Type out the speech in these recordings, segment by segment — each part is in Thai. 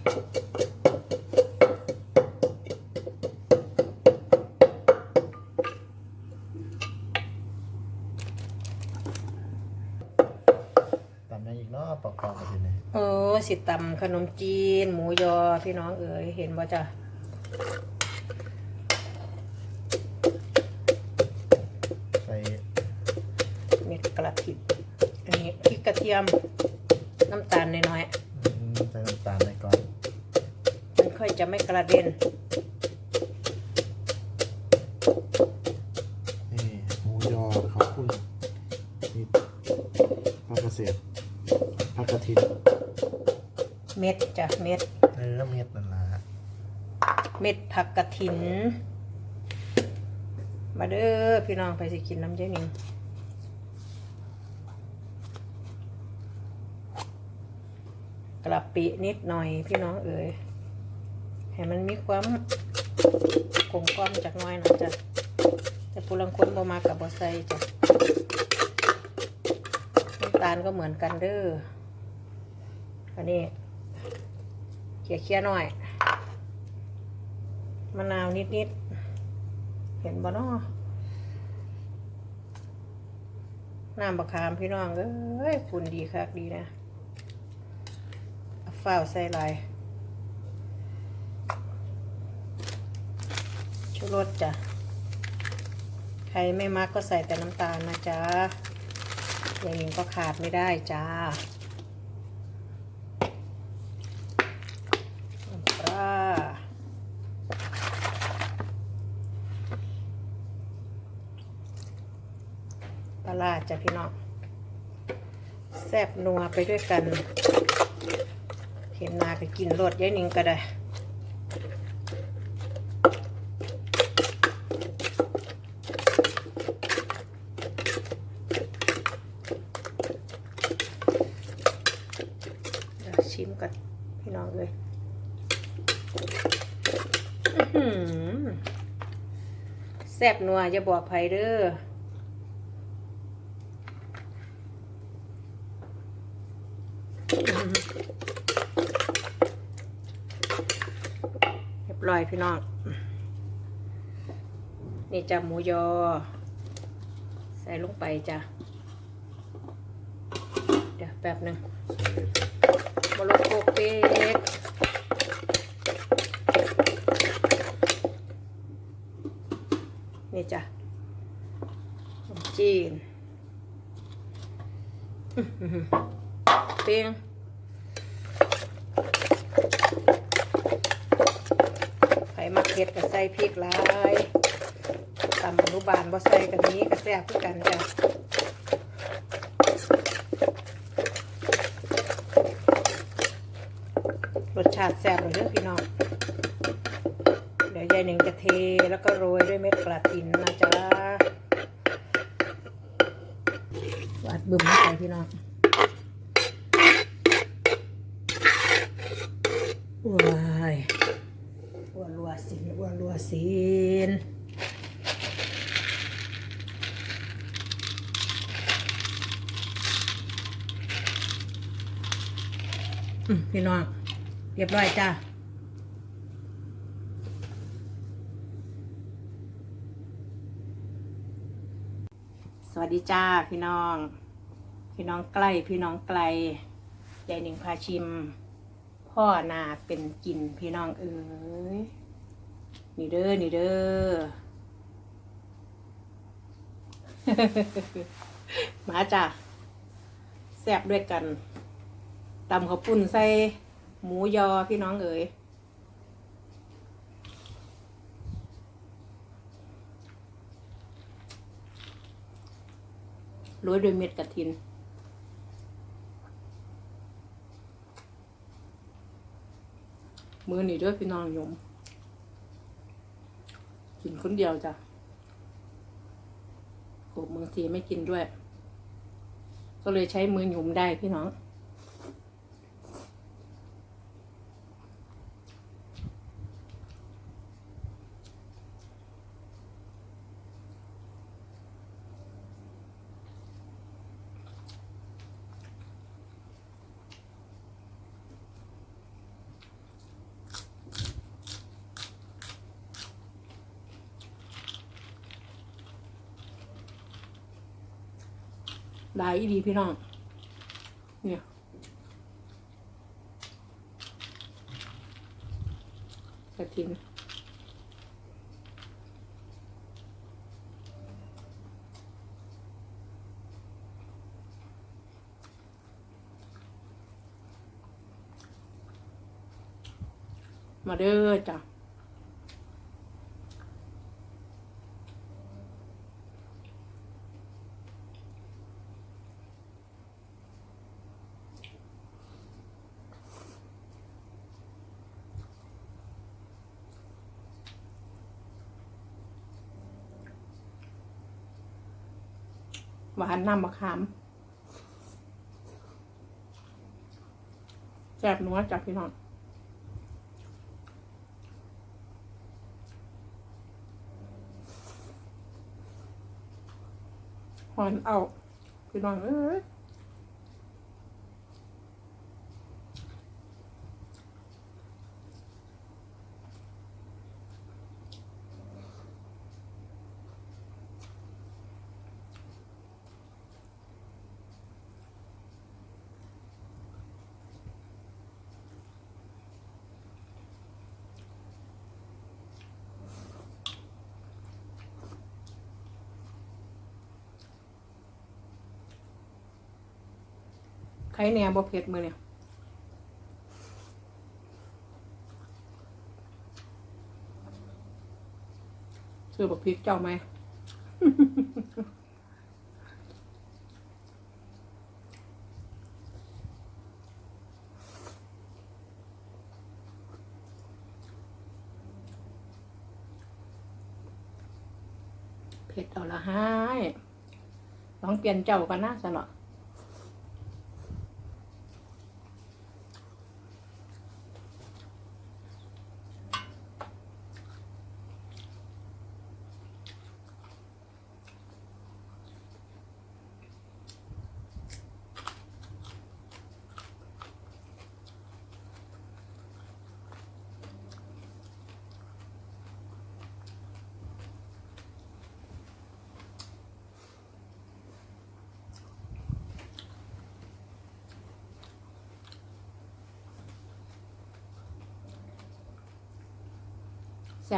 ตำยังอีกเนาะประกอบกันทีนี้เออสิตำขนมจีน หมูยอพี่น้องเอ๋ยเห็นบ่จ้ะใส่เม็ดกระถิบอันนี้พริกกระเทียม น้ำตาลน้อยอืมใส่น้ำตาลในก่อนๆมัน ค่อยจะไม่กระเด็นนี่หมูยอข้าวปุ้นนี่ผักกระเสียดผักกระถิ่นเม็ดจ้ะเม็ดเนื้อเม็ดนั่นล่ะเม็ดผักกระถิน มาเด้อพี่น้องไปสิกินน้ำเจ๊หนิงกระปินิดหน่อยพี่น้องเอ๋ย ให้มันมีความกลมกล่อมจากน้อยนะจ๊ะแต่ผู้ลังคนบ่มากับบอใส่จ้ะน้ำตาลก็เหมือนกันเด้ออันนี้เคี่ยวๆหน่อยมะนาวนิดๆเห็นบ่เนาะน้ำบะขามพี่น้องเอ้ยคุณดีคักดีนะเฝ้าวใส่ลาย ชูรสจ้ะ ใครไม่มักก็ใส่แต่น้ำตาลนะจ๊ะอย่างนี้ก็ขาดไม่ได้จ้าปลาปลาร้าจ้ะพี่น้องแซ่บนัวไปด้วยกัน เห็นนาก็กินรสยายนิงก็ได้ เดี๋ยวชิมกันพี่น้องเลยอื้อหือแซ่บนัวอย่าบอกไผเด้อเรียบร้อยพี่น้อง นี่จ้ะหมูยอ ใส่ลงไปจ้ะ เดี๋ยวแป๊บหนึ่งบอลโคกเป็ดนี่จ้ะขนมจีนอื้อหือ เปียงไผมักเผ็ดก็ใส่พริกหลายตำอนุบาลบ่ใส่กันนี้ก็แซ่บคือกันจ้ะรสชาติแซ่บเลยเด้อพี่น้อง เดี๋ยวยายหนึ่งจะเทแล้วก็โรยด้วยเม็ดกระถินนะจ๊ะหวาดบึ้มเข้าไปพี่น้อง ว้ายวัวลัวสินวัวลัวสินพี่น้องเรียบร้อยจ้าสวัสดีจ้าพี่น้อง พี่น้องใกล้พี่น้องไกลยายหนิงพาชิม พ่อนาเป็นกินพี่น้องเอ๋ยนี่เด้อนี่เด้อมาจ้ะแซ่บด้วยกันตำข้าวปุ้นใส่หมูยอพี่น้องเอ๋ยโรยด้วยเม็ดกระถิน มือนี่ด้วยพี่น้องยมกินคนเดียวจ้ะโขบมือสีไม่กินด้วย ก็เลยใช้มือหยุมได้พี่น้อง ได้อีดีพี่น้อง เนี่ยกระถินมาเด้อจ้ะ หวานนำมะขามแซบนัวจับพี่น้องหอนเอาพี่น้องเอ้ย ใครแหน่บ่เผ็ดมือเนี่ยซื้อบักพริกเจ้าไหมเผ็ดเอาละให้ลองเปลี่ยนเจ้ากันนะสนอ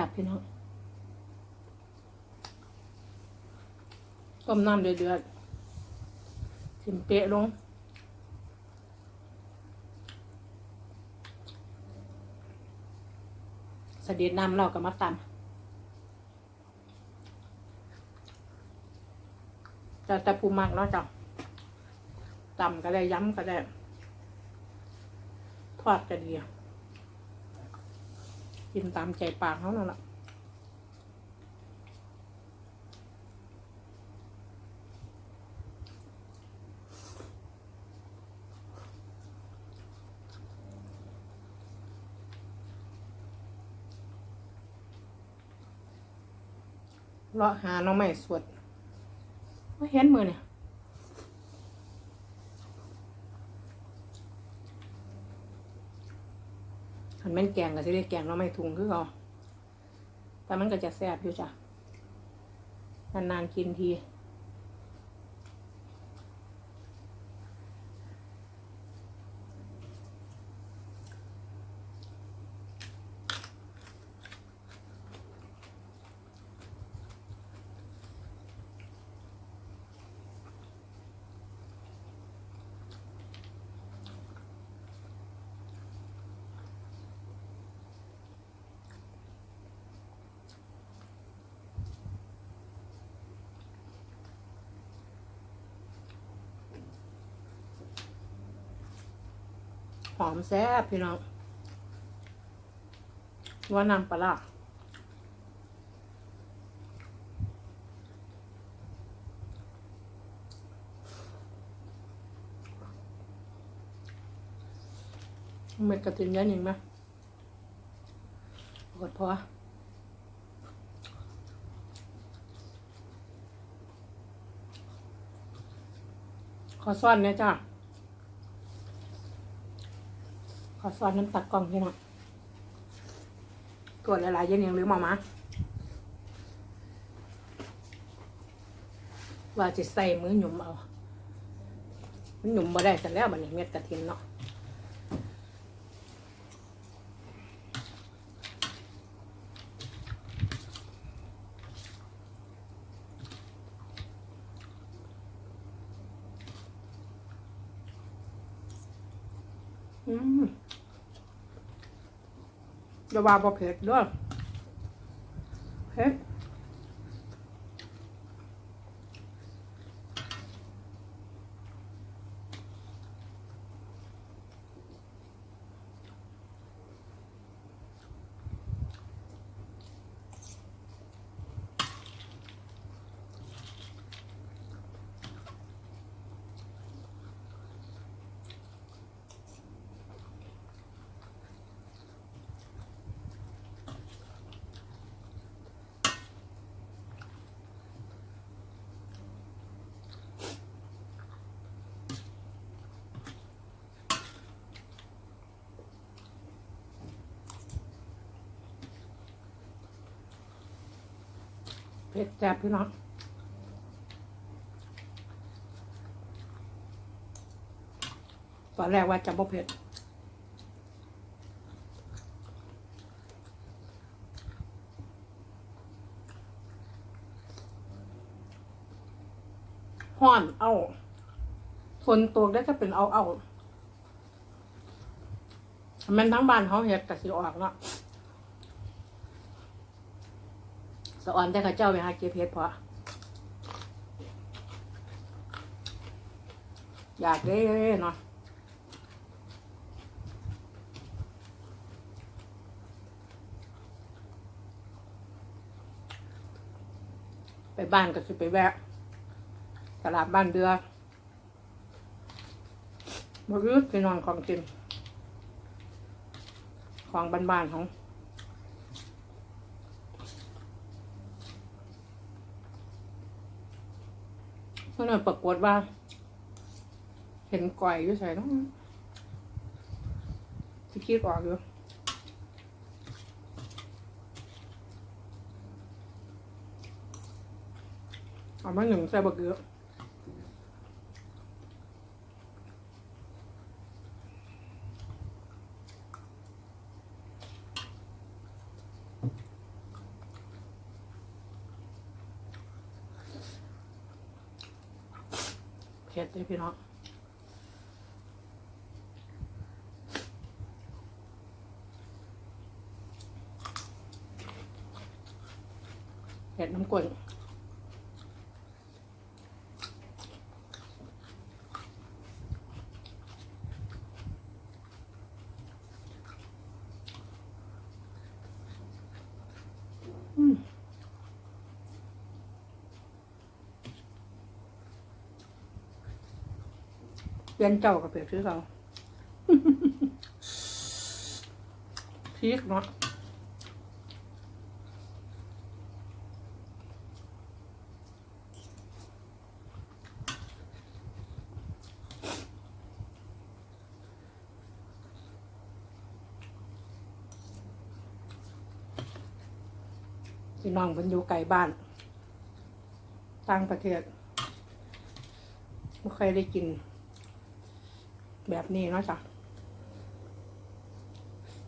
บพี่น้องต้มน้ำเดือดๆชิมเปะลงสะเด็ดน้ำเราก็มาตำจะแต่ปูมักเนาะจ้ะตำก็ได้ย้ำก็ได้ ทอดก็ดี กินตามใจปากเขานั่นแหละเลาะหาน้องใหม่สวดเห็นมือเนี่ย ขันแม่นแกงก็จะได้แกงเราไม่ทุงคือเขาแต่มันก็จะแซ่บอยู่จ้ะนานๆกินที อมแซ่บพี่น้องว่าน้ำปลาเม็ดกระถินยันยิงไหมกดพอขอซ่อนเนี่ยจ้า ขอซอนน้ำตักกล่องพี่น้องตรวจหลายๆเย็นยังหรือหมอมาว่าจะใส่มือหยุ่มเอา มันหนุ่มบ่ได้เสร็จแล้วบัดนี้เม็ดกระถินเนาะอืม อย่าว่าบ่เผ็ดเด้ว เผ็ดแซ่บพี่น้องตอนแรกว่าจะบ่เผ็ดห้อนเอาฝนตกได้จะเป็นเอาเอาแมันทั้งบ้านเขาเห็ดกะสิออกเนาะ สะออนแต่ข้าเจ้าไปหาเก็บเพชรเพราะอยากได้เนาะไปบ้านก็สิไปแวะตลาดบ้านเดือมารื้อไปนอนของกิน ของบ้านๆของ เมื่อหน่อยปรากฏว่า เห็นก่อยอยู่ใส่ต้องที่คิดออกอยู่เอามาหนึ่งใส่บะเกือ เผ็ดเลยพี่น้องเผ็ดน้ำกลนอืม เปลี่ ยนเจ้ากับเปียบชื่อเขาพีกเนาะพี่น้องมันอยู่ไกลบ้าน ต่างประเทศไม่เคยได้กิน แบบนี้เนาะจ้ะ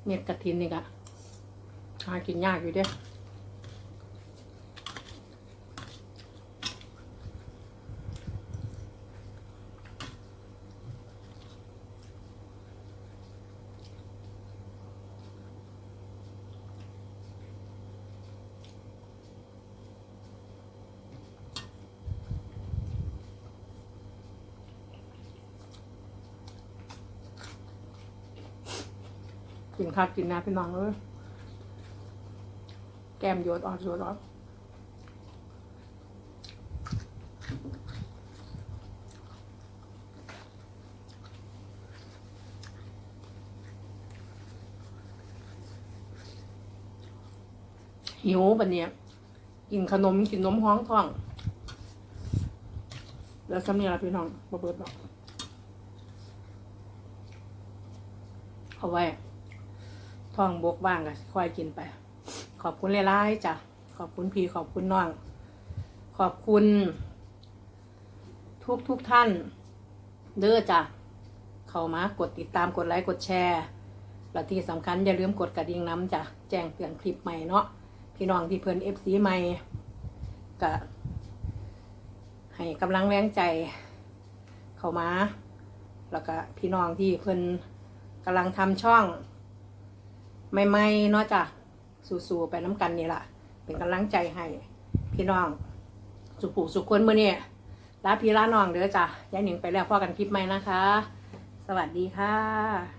เม็ดกระถินนี่กะหากินยากอยู่เด้ กินข้าวกินน้ำพี่น้องเอ้ยแก้มโยดออกโยดออกหิวปะเนี่ยกินขนมกินนมห้องท้อง แล้วสำเนียงละพี่น้องบ่เบิดดอกเอาไว้ ท้องบกบ้างก็ค่อยกินไป ขอบคุณหลายๆจ้ะขอบคุณพี่ขอบคุณน้อง ขอบคุณ ทุกทุกท่าน เด้อจ้ะเข้ามากดติดตามกดไลค์กดแชร์และที่สำคัญอย่าลืมกดกระดิ่งน้ำจ้ะแจ้งเตือนคลิปใหม่เนาะพี่น้องที่เพิ่อนเอฟซีใหม่ก็ให้กำลังแรงใจ เข้ามา แล้วก็พี่น้องที่เพิ่อนกำลังทำช่อง ใหม่ๆเนาะจ้ะสู้ๆไปน้ำกันนี่ล่ะ เป็นกำลังใจให้พี่น้อง สุขูสุขคนมื่อนี้ลาพี่ลาน้องเด้อจ้ะยายหนิงไปแล้วพ่อกันคลิปใหม่นะคะ สวัสดีค่ะ